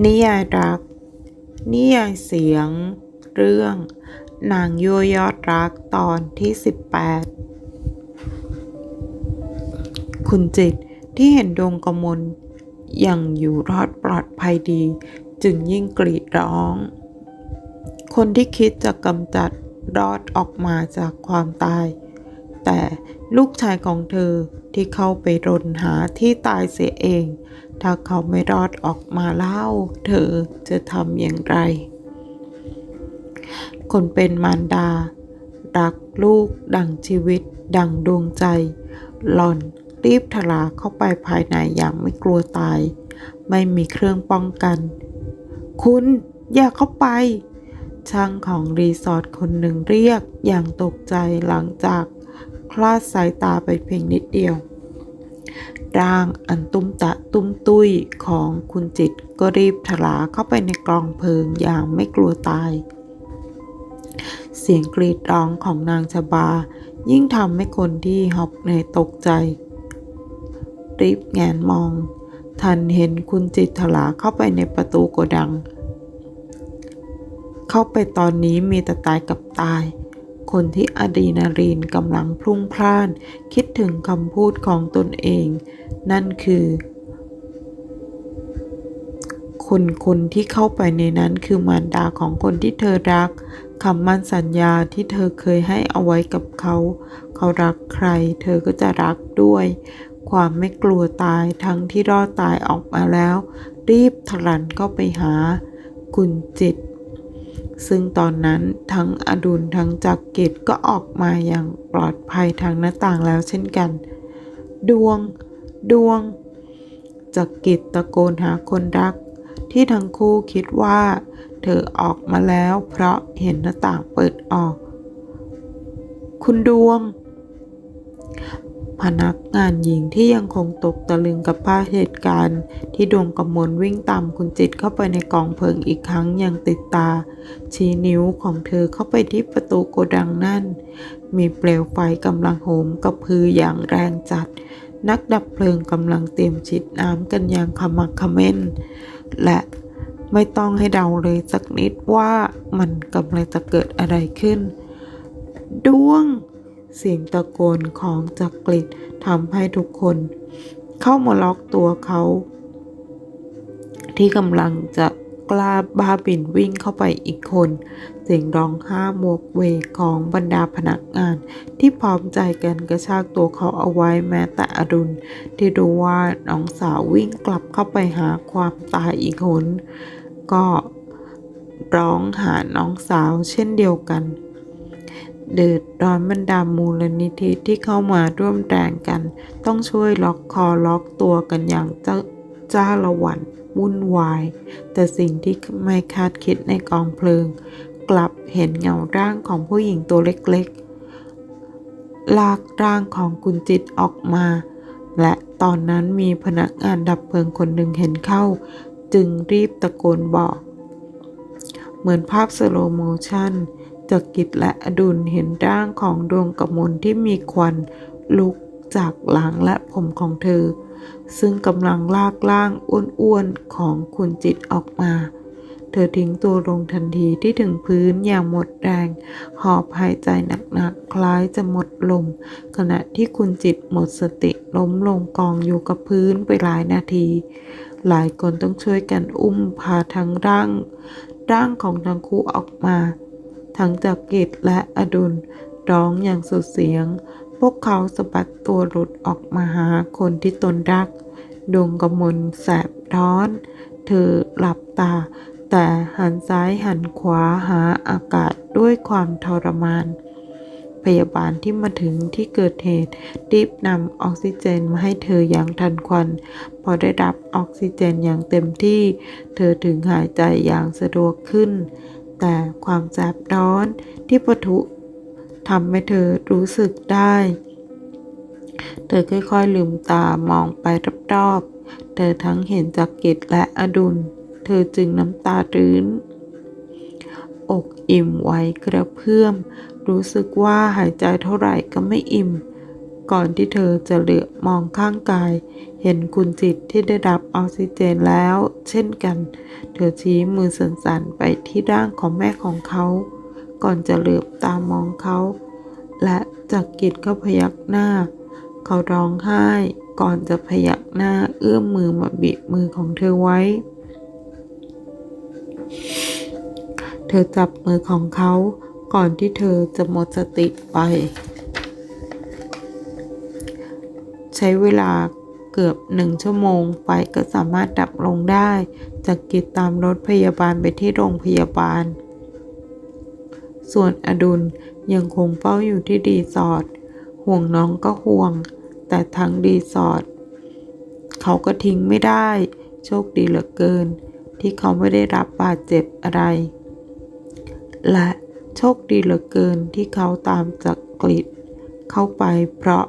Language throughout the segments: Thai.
นิยายรัก นิยายเสียง เรื่อง นางยั่วยอดรักตอนที่ 18 คุณจิตที่เห็นดวงกมลยังอยู่รอดปลอดภัยดี จึงยิ่งกรีดร้อง คนที่คิดจะกำจัดรอดออกมาจากความตาย แต่ลูกชายของเธอที่เข้าไปรนหาที่ตายเสียเอง ถ้าเขาไม่รอดออกมาเล่า เธอจะทำอย่างไร คนเป็นมารดา รักลูกดังชีวิต ดังดวงใจ หล่อนรีบทลาเข้าไปภายในอย่างไม่กลัวตาย ไม่มีเครื่องป้องกัน คุณอย่าเข้าไป ช่างของรีสอร์ทคนหนึ่งเรียกอย่างตกใจหลังจาก คลาดสายตาไปเพียงนิดเดียว ร่างอันตุ้มตะตุ้มตุ้ยของคุณจิตก็รีบถลาเข้าไปในกลองเพลิงอย่างไม่กลัวตาย เสียงกรีดร้องของนางชบา ยิ่งทำให้คนที่หอบเหนื่อยตกใจ รีบแงนมอง ทันเห็นคุณจิตถลาเข้าไปในประตูโกดัง เข้าไปตอนนี้มีแต่ตายกับตาย คนที่อะดรีนาลีนกำลังพลุ่งพล่าน คิดถึงคำพูดของตนเอง นั่นคือ คนคนที่เข้าไปในนั้นคือมารดาของคนที่เธอรักคำมั่นสัญญาที่เธอเคยให้เอาไว้กับเขา เขารักใคร เธอก็จะรักด้วย ความไม่กลัวตายทั้งที่รอดตายออกมาแล้ว รีบถลันเข้าไปหาคุณจิต ซึ่งตอนนั้นทั้งอดุลทั้งจักรกิจก็ออกมาอย่างปลอดภัยทางหน้าต่างแล้วเช่นกัน ดวง ดวง จักรกิจตะโกนหาคนรัก ที่ทั้งคู่คิดว่า เธอออกมาแล้วเพราะเห็นหน้าต่างเปิดออก คุณดวง พนักงานหญิงที่ยังคงตกตะลึงกับภาพเหตุการณ์ ที่ดวงกำมลวิ่งตามคุณจิตเข้าไปในกองเพลิงอีกครั้งยังติดตา ชี้นิ้วของเธอเข้าไปที่ประตูโกดังนั่น มีเปลวไฟกำลังโหมกระพืออย่างแรงจัด นักดับเพลิงกำลังเตรียมฉีดน้ำกันอย่างขมักขม้น และไม่ต้องให้เดาเลยสักนิดว่ามันกำลังจะเกิดอะไรขึ้น ดวง เสียงตะโกนของจักริดทำให้ทุกคน เข้ามาล็อกตัวเขา ที่กำลังจะกล้าบ้าบินวิ่งเข้าไปอีกคน เสียงร้องห้ามวกเวกของบรรดาพนักงาน ที่พร้อมใจกันกระชากตัวเขาเอาไว้แม้แต่อดุลที่รู้ว่าน้องสาววิ่งกลับเข้าไปหาความตายอีกคน ก็ร้องหาน้องสาวเช่นเดียวกัน เดือดร้อนบรรดามูลนิธิที่เข้ามาร่วมแรงกัน ต้องช่วยล็อกคอล็อกตัวกันอย่างเจ้าจ้าละวันวุ่นวาย แต่สิ่งที่ไม่คาดคิดในกองเพลิง กลับเห็นเงาร่างของผู้หญิงตัวเล็กๆ ลากร่างของคุณจิตออกมา และตอนนั้นมีพนักงานดับเพลิงคนหนึ่งเห็นเข้า จึงรีบตะโกนบอก เหมือนภาพสโลโมชั่น จักกิจและอดุลเห็นร่างของดวงกมลที่มีควันลุกจากหลังและผมของเธอ ซึ่งกำลังลากร่างอ้วนๆของคุณจิตออกมา เธอทิ้งตัวลงทันทีที่ถึงพื้นอย่างหมดแรง หอบหายใจหนักๆ คล้ายจะหมดลม ขณะที่คุณจิตหมดสติล้มลงกองอยู่กับพื้นไปหลายนาที หลายคนต้องช่วยกันอุ้มพาทั้งร่างร่างของทั้งคู่ออกมา ทั้งจากกิจและอดุล ร้องอย่างสุดเสียง พวกเขาสะบัดตัวหลุดออกมาหาคนที่ตนรัก ดวงกมลแสบร้อน เธอหลับตา แต่หันซ้ายหันขวาหาอากาศด้วยความทรมาน พยาบาลที่มาถึงที่เกิดเหตุรีบนำออกซิเจนมาให้เธออย่างทันควัน พอได้รับออกซิเจนอย่างเต็มที่ เธอถึงหายใจอย่างสะดวกขึ้น แต่ความแสบร้อนที่ปะทุทำให้เธอรู้สึกได้ เธอค่อยๆลืมตามองไปรอบๆ เธอทั้งเห็นจักกิจและอดุล เธอจึงน้ำตารื้น อกอิ่มไว้กระเพื่อม รู้สึกว่าหายใจเท่าไหร่ก็ไม่อิ่ม ก่อนที่เธอจะเหลือมองข้างกาย เห็นคุณจิตที่ได้รับออกซิเจนแล้ว เช่นกัน เธอชี้มือสั่นๆไปที่ร่างของแม่ของเขา ก่อนจะเหลือบตามองเขา และจักกิจก็พยักหน้า เขาร้องไห้ก่อนจะพยักหน้าเอื้อมมือมาบีบมือของเธอไว้ เธอจับมือของเขาก่อนที่เธอจะหมดสติไป ใช้เวลา เกือบหนึ่งชั่วโมงไฟก็สามารถดับลงได้จากกิจตามรถพยาบาลไปที่โรงพยาบาล ส่วนอดุลยังคงเฝ้าอยู่ที่รีสอร์ทห่วงน้องก็ห่วง แต่ทั้งรีสอร์ทเขาก็ทิ้งไม่ได้ โชคดีเหลือเกิน ที่เขาไม่ได้รับบาดเจ็บอะไร และโชคดีเหลือเกินที่เขาตามจากกลิดเข้าไปเพราะ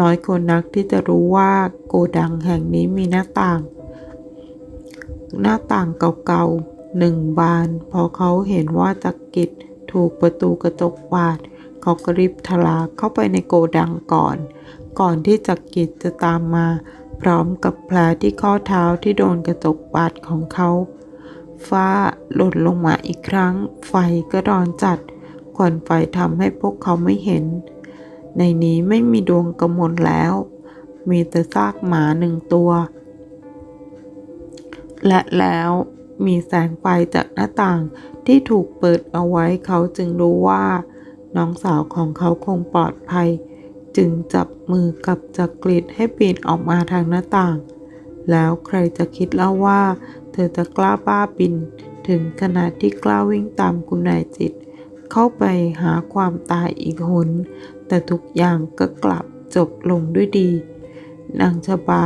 น้อยคนนักที่จะรู้ว่าโกดังแห่งนี้มีหน้าต่าง หน้าต่างเก่าๆหนึ่งบาน พอเขาเห็นว่าจักกิจถูกประตูกระจกบาด เขาก็รีบทลาเข้าไปในโกดังก่อน ก่อนที่จักกิจจะตามมา พร้อมกับแผลที่ข้อเท้าที่โดนกระจกบาดของเขาฟ้าหล่นลงมาอีกครั้ง ไฟก็ร้อนจัดควันไฟทำให้พวกเขาไม่เห็น ในนี้ไม่มีดวงกระมวลแล้ว มีแต่ซากหมาหนึ่งตัว และแล้วมีแสงไฟจากหน้าต่างที่ถูกเปิดเอาไว้เขาจึงรู้ว่า น้องสาวของเขาคงปลอดภัย จึงจับมือกับจักรีดให้ปีนออกมาทางหน้าต่าง แล้วใครจะคิดเล่าว่า เธอจะกล้าบ้าบิน ถึงขนาดที่กล้าวิ่งตามคุณนายจิต เข้าไปหาความตายอีกหน แต่ทุกอย่างก็กลับจบลงด้วยดี นางชบา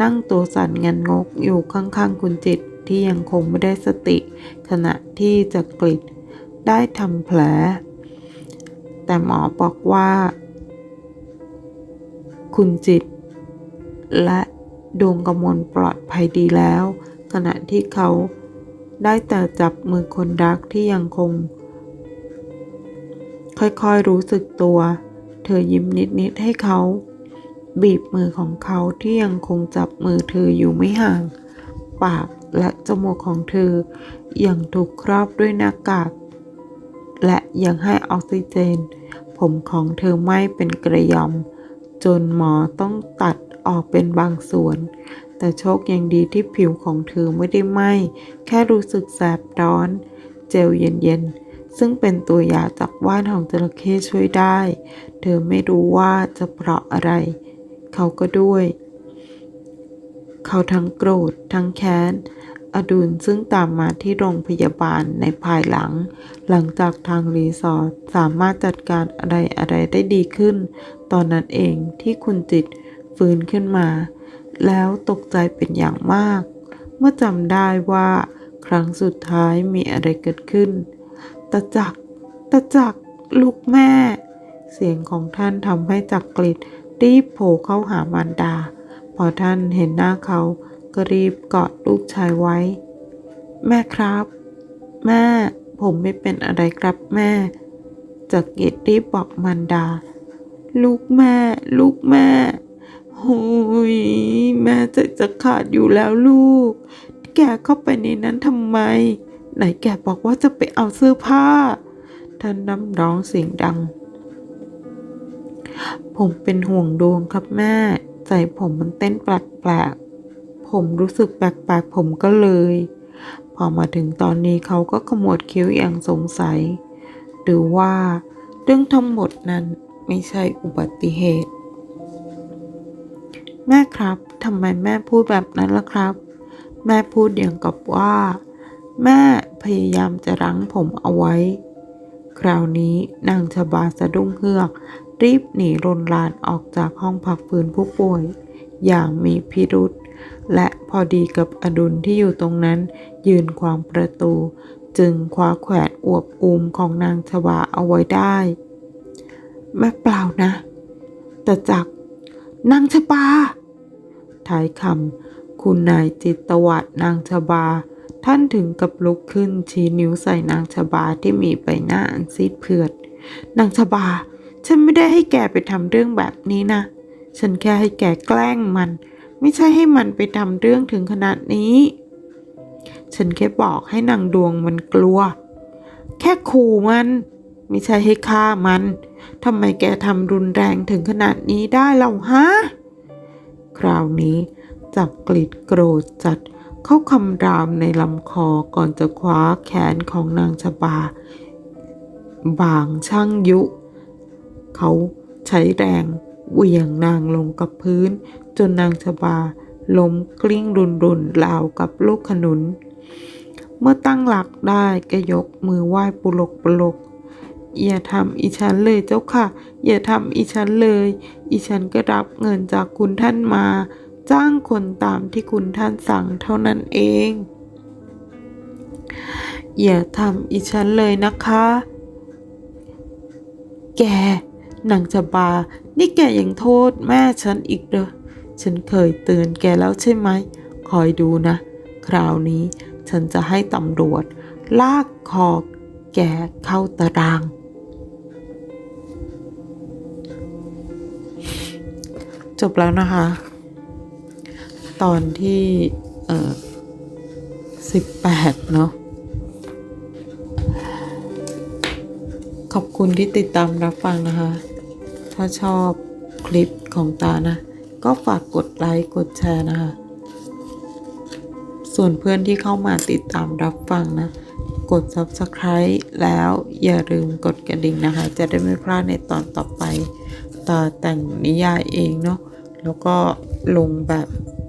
นั่งตัวสั่นงันงกอยู่ข้างๆคุณจิตที่ยังคงไม่ได้สติ ขณะที่จักริดได้ทำแผล แต่หมอบอกว่า คุณจิต และดวงกมลปลอดภัยดีแล้ว ขณะที่เขาได้แต่จับมือคนรักที่ยังคง ค่อยๆรู้สึกตัว เธอยิ้มนิดๆให้เขา บีบมือของเขาที่ยังคงจับมือเธออยู่ไม่ห่าง ปากและจมูกของเธอ ยังถูกครอบด้วยหน้ากาก และยังให้ออกซิเจน ผมของเธอไหม้เป็นกระยำจนหมอต้องตัดออกเป็นบางส่วน แต่โชคยังดีที่ผิวของเธอไม่ได้ไหม้ แค่รู้สึกแสบร้อน เจลเย็นๆ ซึ่งเป็นตัวยาจากว่านของจระเข้ช่วยได้ เธอไม่รู้ว่าจะเพราะอะไร เขาก็ด้วย เขาทั้งโกรธทั้งแค้น อดุลซึ่งตามมาที่โรงพยาบาลในภายหลัง หลังจากทางรีสอร์ทสามารถจัดการอะไรอะไรได้ดีขึ้น ตอนนั้นเองที่คุณจิตฟื้นขึ้นมา แล้วตกใจเป็นอย่างมาก เมื่อจำได้ว่าครั้งสุดท้ายมีอะไรเกิดขึ้น ตะจักตะจักลูกแม่ เสียงของท่านทำให้จักกริดรีบโผล่เข้าหามารดา พอท่านเห็นหน้าเขาก็รีบกอดลูกชายไว้ แม่ครับ แม่ผมไม่เป็นอะไรครับแม่จักรกิจรีบบอกมารดา ลูกแม่ ลูกแม่โอ้ยแม่ใจจะขาดอยู่แล้วลูก แกเข้าไปในนั้นทำไม ไหนแกบอกว่าจะไปเอาเสื้อผ้า ท่านน้ำร้องเสียงดัง ผมเป็นห่วงดวงครับแม่ ใจผมมันเต้นแปลกๆ ผมรู้สึกแปลกๆ ผมก็เลย พอมาถึงตอนนี้เขาก็ขมวดคิ้วอย่างสงสัย หรือว่าเรื่องทั้งหมดนั้นไม่ใช่อุบัติเหตุ แม่ครับทำไมแม่พูดแบบนั้นล่ะครับ แม่พูดอย่างกับว่า แม่ พยายามจะรั้งผมเอาไว้ คราวนี้นางชบาสะดุ้งเฮือก รีบหนีรนลานออกจากห้องพักฟื้นผู้ป่วย อย่างมีพิรุษและพอดีกับอดุลที่อยู่ตรงนั้นยืนขวางประตู จึงคว้าแขวนอวบอูมของนางชบาเอาไว้ได้ แม่เปล่านะแต่จากนางชบาท้ายคำคุณนายจิตวัดนางชบา ท่านถึงกับลุกขึ้นชี้นิ้วใส่นางชบาที่มีใบหน้าอันซีดเผือด นางชบา ฉันไม่ได้ให้แกไปทำเรื่องแบบนี้นะ ฉันแค่ให้แกแกล้งมัน ไม่ใช่ให้มันไปทำเรื่องถึงขนาดนี้ ฉันแค่บอกให้นางดวงมันกลัว แค่ขู่มัน ไม่ใช่ให้ฆ่ามันทำไมแกทำรุนแรงถึงขนาดนี้ได้เล่าฮะ คราวนี้จับกลิดโกรธจัด เข้าคำรามในลำคอก่อนจะคว้าแขนของนางชบา บางช่างยุ เขาใช้แรงเหวี่ยงนางลงกับพื้น จนนางชบาล้มกลิ้งรุนรุนๆราวกับลูกขนุน เมื่อตั้งหลักได้ก็ยกมือไหว้ปุลกปุลกอย่าทำอีฉันเลยเจ้าค่ะ อย่าทำอีฉันเลย อีฉันก็รับเงินจากคุณท่านมา จ้างคนตามที่คุณท่านสั่งเท่านั้นเอง อย่าทำอีฉันเลยนะคะ แกนางจะบา นี่แกยังโทษแม่ฉันอีกเหรอฉันเคยเตือนแกแล้วใช่ไหม คอยดูนะ คราวนี้ฉันจะให้ตำรวจ ลากคอแกเข้าตาราง จบแล้วนะคะ ตอนที่เอ่อสิบแปดเนาะขอบคุณที่ติดตามรับฟังนะคะ ถ้าชอบคลิปของตานะ ก็ฝากกดไลค์ กดแชร์นะคะ ส่วนเพื่อนที่เข้ามาติดตามรับฟังนะ กด subscribe แล้วอย่าลืมกดกระดิ่งนะคะ จะได้ไม่พลาดในตอนต่อไป ตาแต่งนิยายเองเนาะ แล้วก็ลงแบบ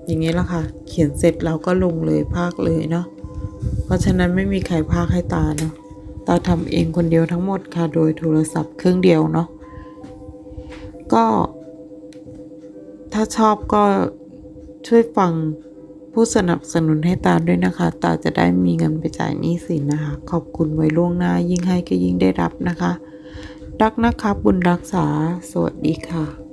อย่างนี้ละค่ะ เขียนเสร็จเราก็ลงเลยภาคเลยเนาะ เพราะฉะนั้นไม่มีใครภาคให้ตาเนาะ ตาทำเองคนเดียวทั้งหมดค่ะ โดยโทรศัพท์เครื่องเดียวเนาะ ก็ ถ้าชอบก็ช่วยฟังผู้สนับสนุนให้ตาด้วยนะคะ ตาจะได้มีเงินไปจ่ายหนี้สินนะคะ ขอบคุณไว้ล่วงหน้ายิ่งให้ก็ยิ่งได้รับนะคะ รักนะคะบุญรักษา สวัสดีค่ะ